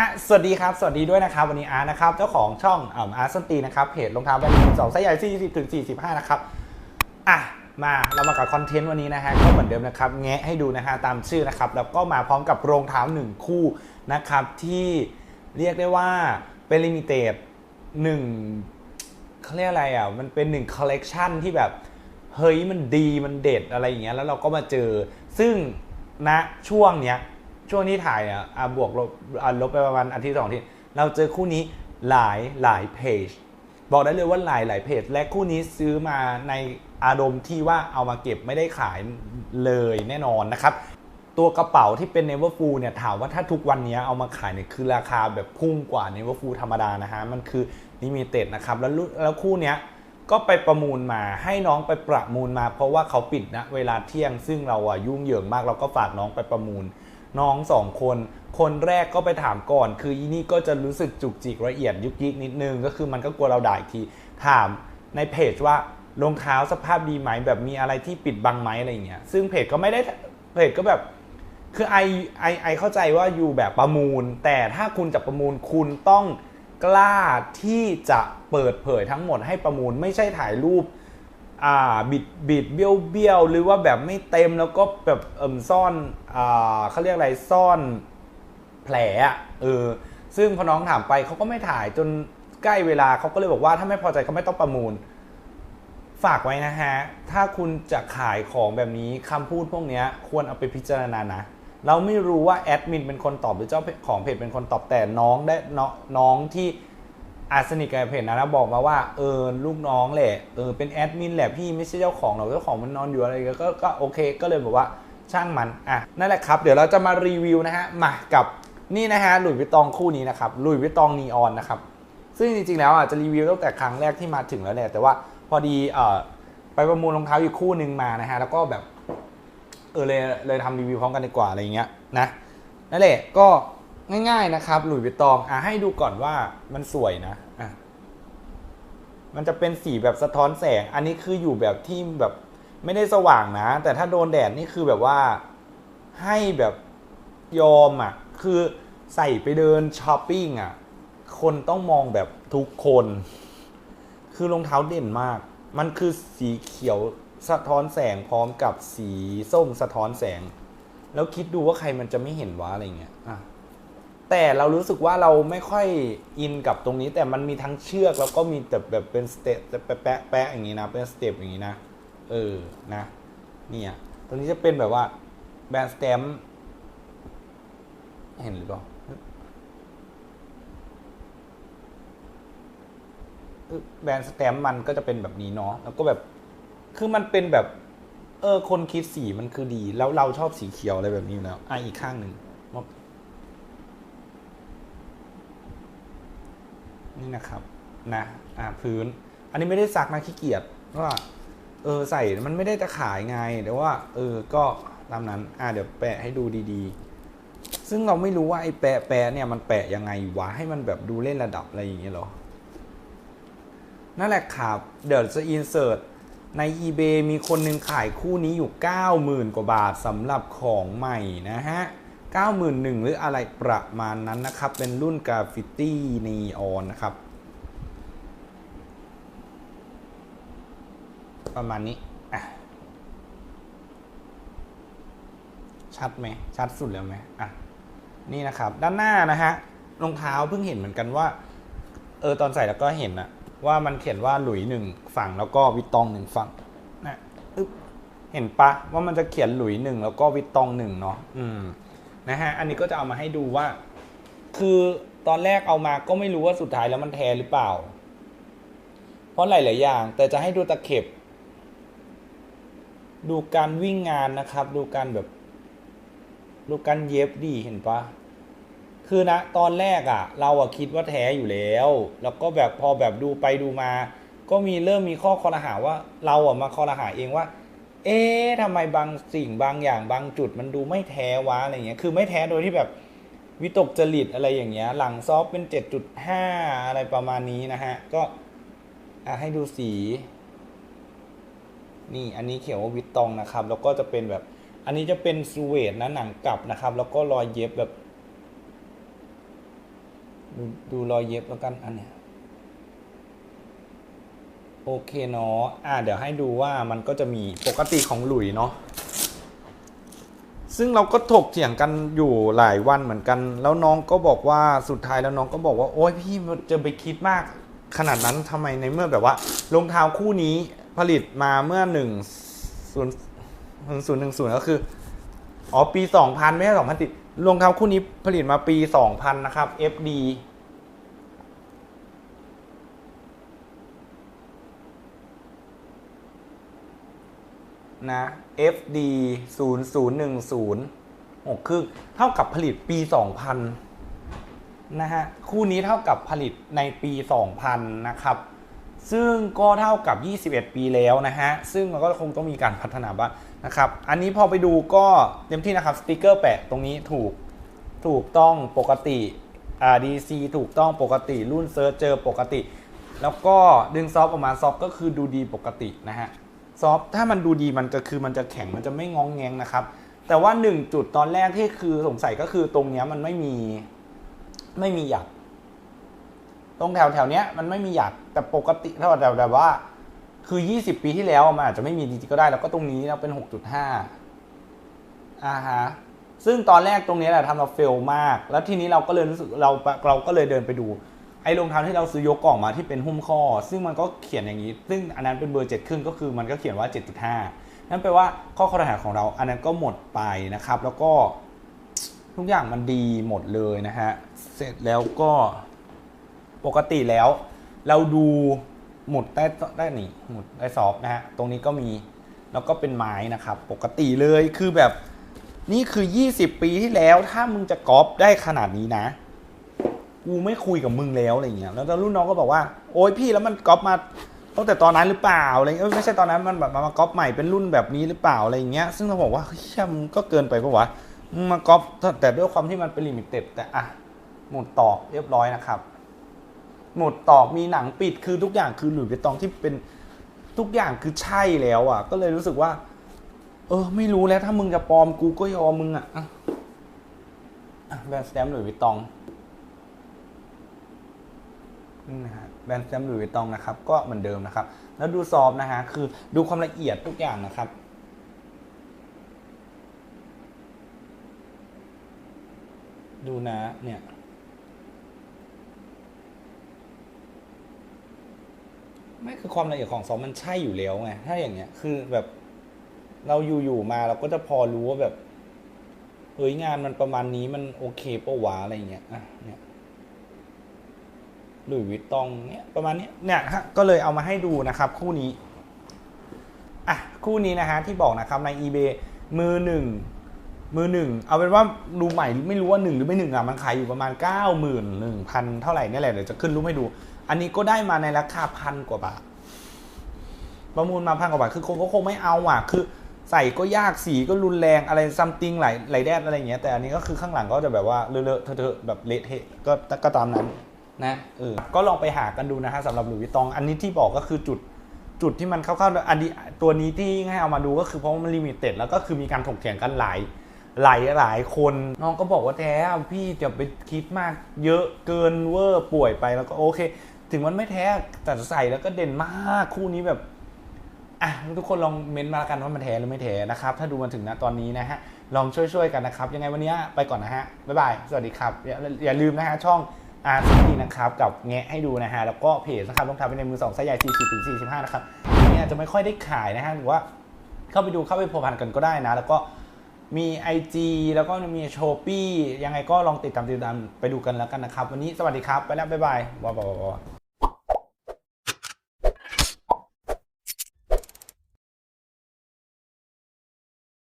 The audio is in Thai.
ฮะสวัสดีครับ สวัสดีด้วยนะครับ วันนี้อาร์นะครับ เจ้าของช่องอาร์ตสตีนะครับ เพจรองเท้าแบรนด์สองไซส์ใหญ่40ถึง45 นะครับ อะ มาเรามากับคอนเทนต์วันนี้นะฮะ ก็เหมือนเดิมนะครับ แงะให้ดูนะฮะ ตามชื่อนะครับ แล้วก็มาพร้อมกับรองเท้า 1 คู่นะครับ ที่เรียกได้ว่าเป็นลิมิเต็ดหนึ่งเขาเรียกอะไรอะ มันเป็นหนึ่งคอลเลกชันที่แบบ เฮ้ย มันดี มันเด็ดอะไรอย่างเงี้ย แล้วเราก็มาเจอ ซึ่งณช่วงเนี้ย ช่วงที่ถ่ายเนี่ยอะบวกลบลบไปประมาณอาทิตย์สองอาทิตย์เราเจอคู่นี้หลายหลายเพจบอกได้เลยว่าหลายหลายเพจ และคู่นี้ซื้อมาในอารมณ์ที่ว่าเอามาเก็บไม่ได้ขายเลยแน่นอนนะครับ ตัวกระเป๋าที่เป็น Neverfull เนี่ยถามว่าถ้าทุกวันนี้เอามาขายเนี่ยคือราคาแบบพุ่งกว่า Neverfull ธรรมดานะฮะมันคือลิมิเต็ดนะครับแล้วแล้วคู่เนี้ยก็ไปประมูลมาให้น้องไปประมูลมา เพราะว่าเขาปิดนะเวลาเที่ยงซึ่งเราอะยุ่งเหยิงมากเราก็ฝากน้องไปประมูล น้องสองคน คนแรกก็ไปถามก่อน คืออีนี่ก็จะรู้สึกจุกจิกละเอียดยุกยิกนิดนึง ก็คือมันก็กลัวเราด่าอีกที ถามในเพจว่ารองเท้าสภาพดีไหมแบบมีอะไรที่ปิดบังไหมอะไรเงี้ยซึ่งเพจก็ไม่ได้เพจก็แบบคือไอไอไอเข้าใจว่าอยู่แบบประมูล แต่ถ้าคุณจะประมูลคุณต้องกล้าที่จะเปิดเผยทั้งหมดให้ประมูลไม่ใช่ถ่ายรูป อ่าบิดบิดเบี้ยวเบี้ยวหรือว่าแบบไม่เต็มแล้วก็แบบเอิ่มซ่อนอ่าเขาเรียกอะไรซ่อนแผลอะเออซึ่งพอน้องถามไปเขาก็ไม่ถ่ายจนใกล้เวลาเขาก็เลยบอกว่าถ้าไม่พอใจก็ไม่ต้องประมูล ฝากไว้นะฮะ ถ้าคุณจะขายของแบบนี้คำพูดพวกนี้ควรเอาไปพิจารณานะ เราไม่รู้ว่าแอดมินเป็นคนตอบหรือเจ้าของเพจเป็นคนตอบแต่น้องได้น้องที่ อาสนิทกับเพจนะนะบอกมาว่าเออลูกน้องแหละเออเป็นแอดมินแหละพี่ไม่ใช่เจ้าของหรอกเจ้าของมันนอนอยู่อะไรก็ก็ก็โอเค ก็เลยบอกว่าช่างมันอะนั่นแหละครับ เดี๋ยวเราจะมารีวิวนะฮะมากับนี่นะฮะหลุยส์วิตตองคู่นี้นะครับหลุยส์วิตตองนีออนนะครับซึ่งจริงๆแล้วอะจะรีวิวตั้งแต่ครั้งแรกที่มาถึงแล้วแหละแต่ว่าพอดีเอ่อไปประมูลรองเท้าอีกคู่หนึ่งมานะฮะแล้วก็แบบเออเลยเลยทำรีวิวพร้อมกันดีกว่าอะไรเงี้ยนะนั่นแหละก็ ง่ายๆนะครับ หลุยส์วิตตองอะให้ดูก่อนว่ามันสวยนะอะมันจะเป็นสีแบบสะท้อนแสง อันนี้คืออยู่แบบที่แบบไม่ได้สว่างนะ แต่ถ้าโดนแดดนี่คือแบบว่าให้แบบยอมอะ คือใส่ไปเดินช้อปปิ้งอะ คนต้องมองแบบทุกคน คือรองเท้าเด่นมาก มันคือสีเขียวสะท้อนแสงพร้อมกับสีส้มสะท้อนแสง แล้วคิดดูว่าใครมันจะไม่เห็นวะอะไรเงี้ยอะ แต่เรารู้สึกว่าเราไม่ค่อยอินกับตรงนี้ แต่มันมีทั้งเชือกแล้วก็มีแต่แบบเป็นสเต็ปแปะแปะอย่างนี้นะเป็นสเต็ปอย่างนี้นะเออนะเนี่ยตรงนี้จะเป็นแบบว่าแบรนด์สแตมป์เห็นหรือเปล่าแบรนด์สแตมป์มันก็จะเป็นแบบนี้เนาะแล้วก็แบบคือมันเป็นแบบ เออคนคิดสีมันคือดี แล้วเราชอบสีเขียวอะไรแบบนี้อยู่แล้วอะอีกข้างหนึ่ง นี่นะครับนะอ่าพื้น อันนี้ไม่ได้ซักนะขี้เกียจว่าเออใส่มันไม่ได้จะขายไงแต่ว่า เออก็ตามนั้นอ่าเดี๋ยวแปะให้ดูดีๆ ซึ่งเราไม่รู้ว่าไอ้แปะแปะเนี่ยมันแปะยังไงวะให้มันแบบดูเล่นระดับอะไรอย่างเงี้ยหรอนั่นแหละครับ เดี๋ยวจะอินเสิร์ตใน eBay มีคนหนึ่งขายคู่นี้อยู่ 90,000 กว่าบาทสำหรับของใหม่นะฮะ 91,000 หรืออะไรประมาณนั้นนะครับ เป็นรุ่นกราฟิตี้นีออนนะครับ ประมาณนี้อะชัดไหมชัดสุดแล้วไหมอะนี่นะครับ ด้านหน้านะฮะรองเท้าเพิ่งเห็นเหมือนกันว่า เออตอนใส่แล้วก็เห็นนะว่ามันเขียนว่าหลุยหนึ่งฝั่งแล้วก็วิตตองหนึ่งฝั่งนะเห็นปะว่ามันจะเขียนหลุยหนึ่งแล้วก็วิตตองหนึ่งเนาะอืม นะฮะ อันนี้ก็จะเอามาให้ดูว่า คือตอนแรกเอามาก็ไม่รู้ว่าสุดท้ายแล้วมันแท้หรือเปล่า เพราะหลาย ๆ อย่าง แต่จะให้ดูตะเข็บ ดูการวิ่งงานนะครับ ดูการแบบ ดูการเย็บดีเห็นปะคือนะตอนแรกอะ่ะ เราอะคิดว่าแท้อยู่แล้ว แล้วก็แบบพอแบบดูไปดูมา ก็มีเริ่มมีข้อคอรหาว่าเราอะมาคอรหาเองว่า เอ๊ะทำไมบางสิ่งบางอย่างบางจุดมันดูไม่แท้วะอะไรเงี้ย คือไม่แท้โดยที่แบบวิตกจริตอะไรอย่างเงี้ย หลังซอฟเป็น 7.5 อะไรประมาณนี้นะฮะ ก็ให้ดูสี นี่อันนี้เขียนว่าวิตตองนะครับ แล้วก็จะเป็นแบบ อันนี้จะเป็นซูเวตนะหนังกลับนะครับ แล้วก็รอยเย็บแบบ ดูดูรอยเย็บแล้วกันอันเนี้ย โอเคเนาะอะเดี๋ยวให้ดูว่ามันก็จะมีปกติของหลุยเนาะซึ่งเราก็ถกเถียงกันอยู่หลายวันเหมือนกัน แล้วน้องก็บอกว่าสุดท้ายแล้วน้องก็บอกว่า โอ๊ยพี่จะไปคิดมาก ขนาดนั้นทำไมในเมื่อแบบว่ารองเท้าคู่นี้ผลิตมาเมื่อหนึ่งศูนย์ศูนย์หนึ่งศูนย์ก็คืออ๋อปี2000ไม่ใช่2000ติดรองเท้าคู่นี้ผลิตมาปี2000นะครับ FD นะ FD 0010 6ครึ่งเท่ากับผลิตปี 2000 นะฮะ คู่นี้เท่ากับผลิตในปี 2000 นะครับ ซึ่งก็เท่ากับ 21 ปีแล้วนะฮะ ซึ่งมันก็คงต้องมีการพัฒนาบ้างนะครับ อันนี้พอไปดูก็เต็มที่นะครับ สติกเกอร์แปะตรงนี้ถูกถูกต้องปกติ RDC ถูกต้องปกติรุ่นเซิร์ชเจอปกติ แล้วก็ดึงซอฟออกมาซอฟก็คือดูดีปกตินะฮะ ซอฟถ้ามันดูดีมันจะคือมันจะแข็งมันจะไม่งองแงงนะครับ แต่ว่าหนึ่งจุดตอนแรกที่คือสงสัยก็คือตรงเนี้ยมันไม่มีไม่มีหยัก ตรงแถวแถวเนี้ยมันไม่มีหยักแต่ปกติถ้าแต่แต่ว่า คือ 20 ปีที่แล้วมันอาจจะไม่มีจริงๆก็ได้ แล้วก็ตรงนี้เราเป็น 6.5อ่าฮะซึ่งตอนแรกตรงนี้แหละทำเราเฟลมาก แล้วทีนี้เราก็เลยรู้สึกเราเราก็เลยเดินไปดู ไอ้รองเท้าที่เราซื้อยกกล่องมาที่เป็นหุ้มข้อ ซึ่งมันก็เขียนอย่างนี้ ซึ่งอันนั้นเป็นเบอร์เจ็ดครึ่งก็คือมันก็เขียนว่า 7.5 นั่นแปลว่าข้อข้อรหัสของเราอันนั้นก็หมดไปนะครับ แล้วก็ทุกอย่างมันดีหมดเลยนะฮะ เสร็จแล้วก็ปกติแล้ว เราดูหมุดใต้ใต้นี่หมุดใต้ซอฟนะฮะ ตรงนี้ก็มีแล้วก็เป็นไม้นะครับ ปกติเลยคือแบบนี่คือ 20 ปีที่แล้วถ้ามึงจะก๊อปได้ขนาดนี้นะ กูไม่คุยกับมึงแล้วอะไรเงี้ยแล้วรุ่นน้องก็บอกว่า โอ๊ยพี่แล้วมันก๊อปมาตั้งแต่ตอนนั้นหรือเปล่าอะไรเงี้ยเอ้ยไม่ใช่ตอนนั้นมันแบบมาก๊อปใหม่เป็นรุ่นแบบนี้หรือเปล่าอะไรเงี้ยซึ่งเราบอกว่าเฮ้ยมึงก็เกินไปปะวะมึงมาก๊อปแต่ด้วยความที่มันเป็นลิมิเต็ดแต่อะหมดตอกเรียบร้อยนะครับ หมดตอกมีหนังปิดคือทุกอย่างคือหลุยส์วิตตองที่เป็นทุกอย่างคือใช่แล้วอะ ก็เลยรู้สึกว่า เออ ไม่รู้แล้วถ้ามึงจะปลอมกูก็ยอมมึงอะอะแบรนด์สแตมป์หลุยส์วิตตอง นี่นะฮะแบรนด์แตมหลุยส์วิตองนะครับ ก็เหมือนเดิมนะครับ แล้วดูซอฟนะฮะคือดูความละเอียดทุกอย่างนะครับดูนะเนี่ย ไม่คือความละเอียดของซอฟมันใช่อยู่แล้วไงถ้าอย่างเงี้ย คือแบบเราอยู่ๆมาเราก็จะพอรู้ว่าแบบเฮ้ยงานมันประมาณนี้มันโอเคปะวะอะไรเงี้ยอะเนี่ย หลุยส์วิตตองเนี่ยประมาณนี้เนี่ยฮะก็เลยเอามาให้ดูนะครับคู่นี้อะคู่นี้นะฮะที่บอกนะครับใน eBay มือหนึ่งมือหนึ่งเอาเป็นว่าดูใหม่ไม่รู้ว่าหนึ่งหรือไม่หนึ่งอะมันขายอยู่ประมาณ 9 1 0 0 0 0เท่าไหร่นี่แหละเดี๋ยวจะขึ้นรูปให้ดู อันนี้ก็ได้มาในราคาพันกว่าบาทประมูลมาพันกว่าบาทคือคงก็คงไม่เอาอะคือใส่ก็ยากสีก็รุนแรงอะไรซัมติงหลายหลายแดดอะไรอย่างเงี้ยแต่อันนี้ก็คือข้างหลังก็จะแบบว่าเลอะๆเทอะๆแบบเละเทะก็ก็ตามนั้น นะเออก็ลองไปหากันดูนะฮะสำหรับหลุยส์วิตตอง อันนี้ที่บอกก็คือจุดจุดที่มันเข้าๆอันนี้ตัวนี้ที่ให้เอามาดูก็คือเพราะว่ามันลิมิเต็ดแล้วก็คือมีการถกเถียงกันหลายหลายหลายคน น้องก็บอกว่าแท้พี่จะไปคิดมากเยอะเกินเวอร์ป่วยไปแล้วก็โอเค ถึงมันไม่แท้แต่ใส่แล้วก็เด่นมากคู่นี้แบบอะทุกคนลองเม้นต์มาแล้วกันว่ามันแท้หรือไม่แท้นะครับ ถ้าดูมาถึงนะตอนนี้นะฮะลองช่วยๆกันนะครับ ยังไงวันนี้ไปก่อนนะฮะบ๊ายบายสวัสดีครับ อย่าอย่าลืมนะฮะช่อง อาร์ซีนะครับกับแงะให้ดูนะฮะแล้วก็เพจนะครับต้องทำเป็นในมือสองไซส์ใหญ่40ถึง45นะครับอันนี้อาจจะไม่ค่อยได้ขายนะฮะหรือว่าเข้าไปดูเข้าไปพัวพันกันก็ได้นะ แล้วก็มี IG แล้วก็มีโชปี้ยังไงก็ลองติดตามติดตามไปดูกันแล้วกันนะครับ วันนี้สวัสดีครับ ไปแล้ว บ๊ายบายบ๊ายบ